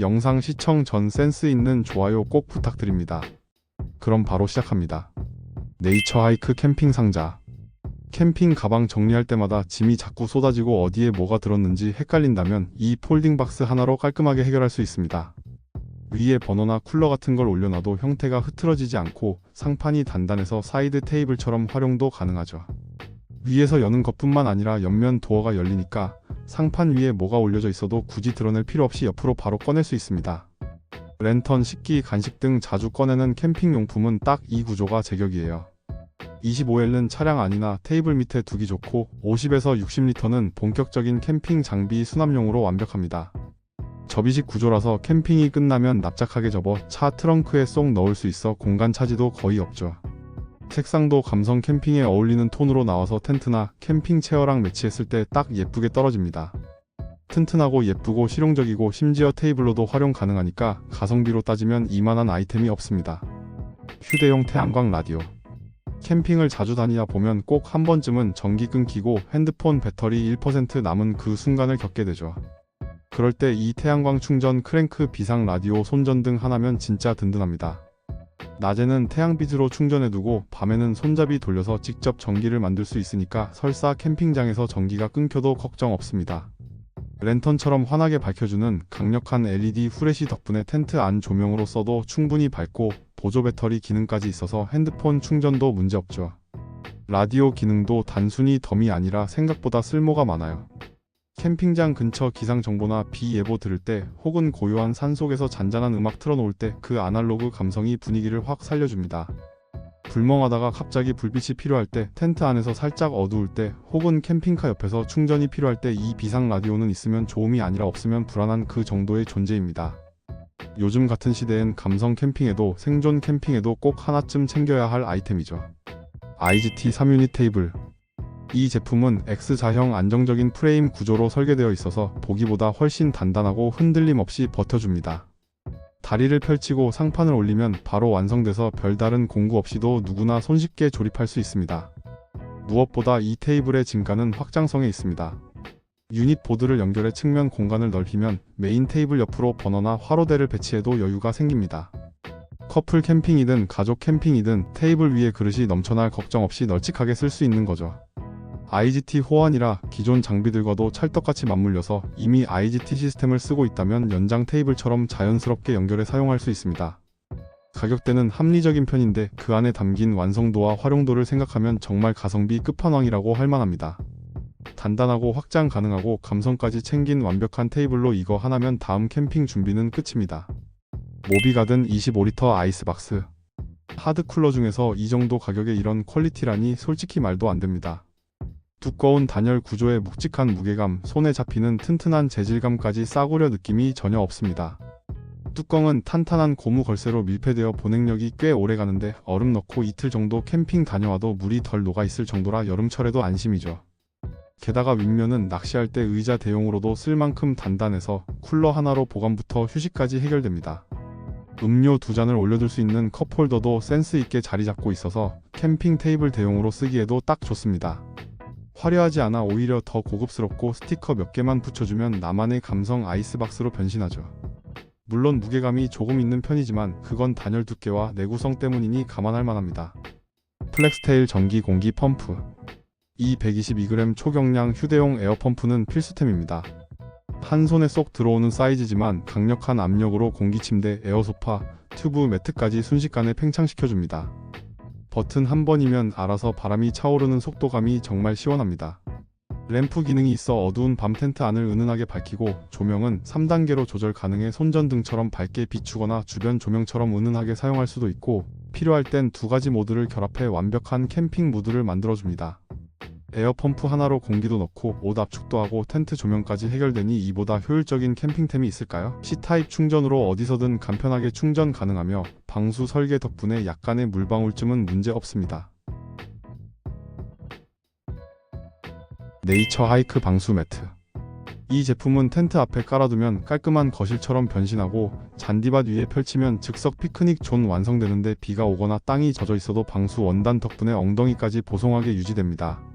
영상 시청 전 센스 있는 좋아요 꼭 부탁드립니다. 그럼 바로 시작합니다. 네이처 하이크 캠핑 상자. 캠핑 가방 정리할 때마다 짐이 자꾸 쏟아지고 어디에 뭐가 들었는지 헷갈린다면 이 폴딩 박스 하나로 깔끔하게 해결할 수 있습니다. 위에 버너나 쿨러 같은 걸 올려놔도 형태가 흐트러지지 않고 상판이 단단해서 사이드 테이블처럼 활용도 가능하죠. 위에서 여는 것뿐만 아니라 옆면 도어가 열리니까 상판 위에 뭐가 올려져 있어도 굳이 드러낼 필요 없이 옆으로 바로 꺼낼 수 있습니다. 랜턴, 식기, 간식 등 자주 꺼내는 캠핑 용품은 딱 이 구조가 제격이에요. 25L은 차량 안이나 테이블 밑에 두기 좋고 50에서 60리터는 본격적인 캠핑 장비 수납용으로 완벽합니다. 접이식 구조라서 캠핑이 끝나면 납작하게 접어 차 트렁크에 쏙 넣을 수 있어 공간 차지도 거의 없죠. 색상도 감성 캠핑에 어울리는 톤으로 나와서 텐트나 캠핑 체어랑 매치했을 때 딱 예쁘게 떨어집니다. 튼튼하고 예쁘고 실용적이고 심지어 테이블로도 활용 가능하니까 가성비로 따지면 이만한 아이템이 없습니다. 휴대용 태양광 라디오 캠핑을 자주 다니다 보면 꼭 한 번쯤은 전기 끊기고 핸드폰 배터리 1% 남은 그 순간을 겪게 되죠. 그럴 때 이 태양광 충전 크랭크 비상 라디오 손전등 하나면 진짜 든든합니다. 낮에는 태양빛으로 충전해두고 밤에는 손잡이 돌려서 직접 전기를 만들 수 있으니까 설사 캠핑장에서 전기가 끊겨도 걱정 없습니다. 랜턴처럼 환하게 밝혀주는 강력한 LED 후레쉬 덕분에 텐트 안 조명으로 써도 충분히 밝고 보조 배터리 기능까지 있어서 핸드폰 충전도 문제없죠. 라디오 기능도 단순히 덤이 아니라 생각보다 쓸모가 많아요. 캠핑장 근처 기상 정보나 비 예보 들을 때 혹은 고요한 산속에서 잔잔한 음악 틀어놓을 때 그 아날로그 감성이 분위기를 확 살려줍니다. 불멍하다가 갑자기 불빛이 필요할 때 텐트 안에서 살짝 어두울 때 혹은 캠핑카 옆에서 충전이 필요할 때 이 비상 라디오는 있으면 좋음이 아니라 없으면 불안한 그 정도의 존재입니다. 요즘 같은 시대엔 감성 캠핑에도 생존 캠핑에도 꼭 하나쯤 챙겨야 할 아이템이죠. IGT 3유닛 테이블 이 제품은 X자형 안정적인 프레임 구조로 설계되어 있어서 보기보다 훨씬 단단하고 흔들림 없이 버텨줍니다. 다리를 펼치고 상판을 올리면 바로 완성돼서 별다른 공구 없이도 누구나 손쉽게 조립할 수 있습니다. 무엇보다 이 테이블의 진가는 확장성에 있습니다. 유닛 보드를 연결해 측면 공간을 넓히면 메인 테이블 옆으로 버너나 화로대를 배치해도 여유가 생깁니다. 커플 캠핑이든 가족 캠핑이든 테이블 위에 그릇이 넘쳐날 걱정 없이 널찍하게 쓸 수 있는 거죠. IGT 호환이라 기존 장비들과도 찰떡같이 맞물려서 이미 IGT 시스템을 쓰고 있다면 연장 테이블처럼 자연스럽게 연결해 사용할 수 있습니다. 가격대는 합리적인 편인데 그 안에 담긴 완성도와 활용도를 생각하면 정말 가성비 끝판왕이라고 할 만합니다. 단단하고 확장 가능하고 감성까지 챙긴 완벽한 테이블로 이거 하나면 다음 캠핑 준비는 끝입니다. 모비가든 25리터 아이스박스 하드 쿨러 중에서 이 정도 가격에 이런 퀄리티라니 솔직히 말도 안 됩니다. 두꺼운 단열 구조의 묵직한 무게감, 손에 잡히는 튼튼한 재질감까지 싸구려 느낌이 전혀 없습니다. 뚜껑은 탄탄한 고무 걸쇠로 밀폐되어 보냉력이 꽤 오래 가는데 얼음 넣고 이틀 정도 캠핑 다녀와도 물이 덜 녹아 있을 정도라 여름철에도 안심이죠. 게다가 윗면은 낚시할 때 의자 대용으로도 쓸 만큼 단단해서 쿨러 하나로 보관부터 휴식까지 해결됩니다. 음료 두 잔을 올려둘 수 있는 컵홀더도 센스 있게 자리 잡고 있어서 캠핑 테이블 대용으로 쓰기에도 딱 좋습니다. 화려하지 않아 오히려 더 고급스럽고 스티커 몇 개만 붙여주면 나만의 감성 아이스박스로 변신하죠. 물론 무게감이 조금 있는 편이지만 그건 단열 두께와 내구성 때문이니 감안할 만합니다. 플렉스테일 전기 공기 펌프 이 122g 초경량 휴대용 에어펌프는 필수템입니다. 한 손에 쏙 들어오는 사이즈지만 강력한 압력으로 공기 침대, 에어소파, 튜브 매트까지 순식간에 팽창시켜줍니다. 버튼 한 번이면 알아서 바람이 차오르는 속도감이 정말 시원합니다. 램프 기능이 있어 어두운 밤 텐트 안을 은은하게 밝히고 조명은 3단계로 조절 가능해 손전등처럼 밝게 비추거나 주변 조명처럼 은은하게 사용할 수도 있고 필요할 땐 두 가지 모드를 결합해 완벽한 캠핑 무드를 만들어줍니다. 에어펌프 하나로 공기도 넣고 옷 압축도 하고 텐트 조명까지 해결되니 이보다 효율적인 캠핑템이 있을까요? C타입 충전으로 어디서든 간편하게 충전 가능하며 방수 설계 덕분에 약간의 물방울쯤은 문제 없습니다. 네이처 하이크 방수 매트 이 제품은 텐트 앞에 깔아두면 깔끔한 거실처럼 변신하고 잔디밭 위에 펼치면 즉석 피크닉 존 완성되는데 비가 오거나 땅이 젖어 있어도 방수 원단 덕분에 엉덩이까지 보송하게 유지됩니다.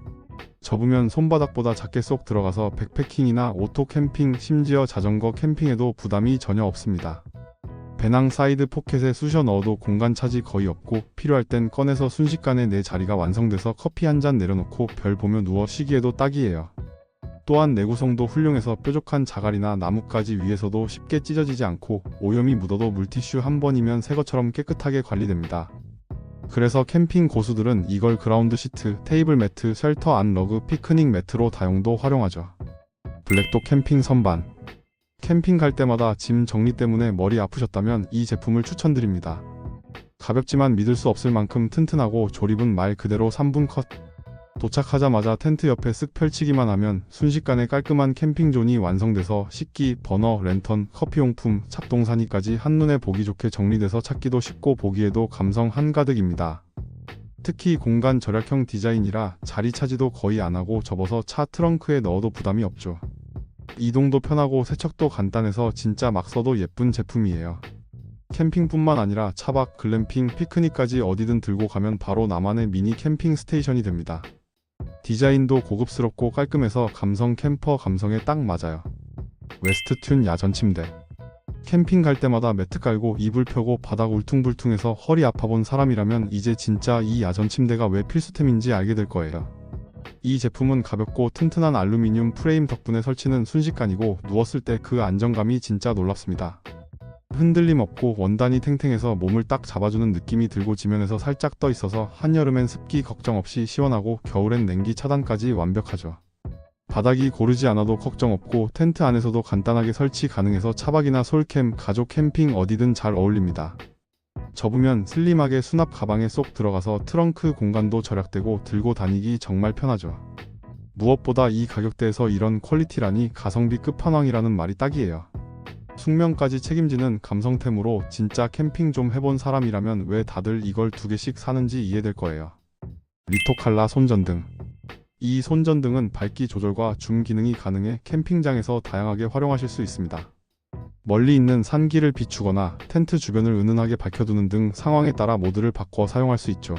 접으면 손바닥보다 작게 쏙 들어가서 백패킹이나 오토 캠핑, 심지어 자전거 캠핑에도 부담이 전혀 없습니다. 배낭 사이드 포켓에 쑤셔 넣어도 공간 차지 거의 없고 필요할 땐 꺼내서 순식간에 내 자리가 완성돼서 커피 한 잔 내려놓고 별 보며 누워 쉬기에도 딱이에요. 또한 내구성도 훌륭해서 뾰족한 자갈이나 나뭇가지 위에서도 쉽게 찢어지지 않고 오염이 묻어도 물티슈 한 번이면 새 것처럼 깨끗하게 관리됩니다. 그래서 캠핑 고수들은 이걸 그라운드 시트, 테이블 매트, 쉘터 안 러그, 피크닉 매트로 다용도 활용하죠. 블랙도 캠핑 선반 캠핑 갈 때마다 짐 정리 때문에 머리 아프셨다면 이 제품을 추천드립니다. 가볍지만 믿을 수 없을 만큼 튼튼하고 조립은 말 그대로 3분 컷. 도착하자마자 텐트 옆에 쓱 펼치기만 하면 순식간에 깔끔한 캠핑존이 완성돼서 식기, 버너, 랜턴, 커피용품, 잡동사니까지 한눈에 보기 좋게 정리돼서 찾기도 쉽고 보기에도 감성 한가득입니다. 특히 공간 절약형 디자인이라 자리 차지도 거의 안 하고 접어서 차 트렁크에 넣어도 부담이 없죠. 이동도 편하고 세척도 간단해서 진짜 막 써도 예쁜 제품이에요. 캠핑뿐만 아니라 차박, 글램핑, 피크닉까지 어디든 들고 가면 바로 나만의 미니 캠핑 스테이션이 됩니다. 디자인도 고급스럽고 깔끔해서 감성 캠퍼 감성에 딱 맞아요. 웨스트튠 야전 침대. 캠핑 갈 때마다 매트 깔고 이불 펴고 바닥 울퉁불퉁해서 허리 아파본 사람이라면 이제 진짜 이 야전 침대가 왜 필수템인지 알게 될 거예요. 이 제품은 가볍고 튼튼한 알루미늄 프레임 덕분에 설치는 순식간이고 누웠을 때 그 안정감이 진짜 놀랍습니다. 흔들림 없고 원단이 탱탱해서 몸을 딱 잡아주는 느낌이 들고 지면에서 살짝 떠 있어서 한여름엔 습기 걱정 없이 시원하고 겨울엔 냉기 차단까지 완벽하죠. 바닥이 고르지 않아도 걱정 없고 텐트 안에서도 간단하게 설치 가능해서 차박이나 솔캠, 가족 캠핑 어디든 잘 어울립니다. 접으면 슬림하게 수납 가방에 쏙 들어가서 트렁크 공간도 절약되고 들고 다니기 정말 편하죠. 무엇보다 이 가격대에서 이런 퀄리티라니 가성비 끝판왕이라는 말이 딱이에요. 숙명까지 책임지는 감성템으로 진짜 캠핑 좀 해본 사람이라면 왜 다들 이걸 두 개씩 사는지 이해될 거예요. 리토칼라 손전등. 이 손전등은 밝기 조절과 줌 기능이 가능해 캠핑장에서 다양하게 활용하실 수 있습니다. 멀리 있는 산길을 비추거나 텐트 주변을 은은하게 밝혀두는 등 상황에 따라 모드를 바꿔 사용할 수 있죠.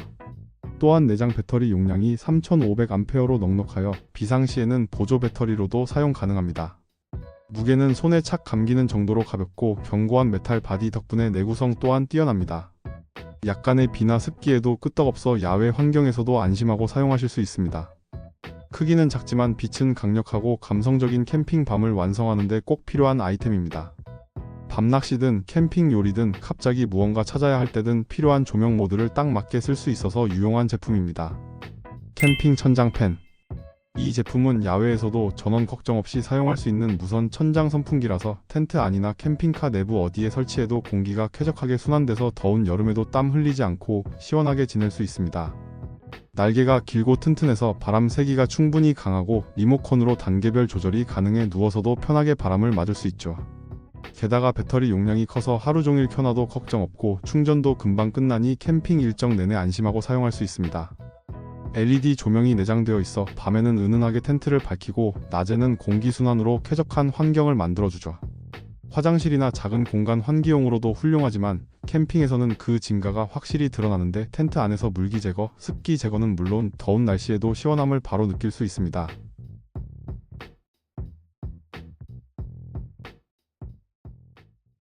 또한 내장 배터리 용량이 3500A로 넉넉하여 비상시에는 보조 배터리로도 사용 가능합니다. 무게는 손에 착 감기는 정도로 가볍고 견고한 메탈 바디 덕분에 내구성 또한 뛰어납니다. 약간의 비나 습기에도 끄떡없어 야외 환경에서도 안심하고 사용하실 수 있습니다. 크기는 작지만 빛은 강력하고 감성적인 캠핑 밤을 완성하는 데 꼭 필요한 아이템입니다. 밤낚시든 캠핑 요리든 갑자기 무언가 찾아야 할 때든 필요한 조명 모드를 딱 맞게 쓸 수 있어서 유용한 제품입니다. 캠핑 천장 팬. 이 제품은 야외에서도 전원 걱정 없이 사용할 수 있는 무선 천장 선풍기라서 텐트 안이나 캠핑카 내부 어디에 설치해도 공기가 쾌적하게 순환돼서 더운 여름에도 땀 흘리지 않고 시원하게 지낼 수 있습니다. 날개가 길고 튼튼해서 바람 세기가 충분히 강하고 리모컨으로 단계별 조절이 가능해 누워서도 편하게 바람을 맞을 수 있죠. 게다가 배터리 용량이 커서 하루 종일 켜놔도 걱정 없고 충전도 금방 끝나니 캠핑 일정 내내 안심하고 사용할 수 있습니다. LED 조명이 내장되어 있어 밤에는 은은하게 텐트를 밝히고 낮에는 공기순환으로 쾌적한 환경을 만들어주죠. 화장실이나 작은 공간 환기용으로도 훌륭하지만 캠핑에서는 그 진가가 확실히 드러나는데 텐트 안에서 물기 제거, 습기 제거는 물론 더운 날씨에도 시원함을 바로 느낄 수 있습니다.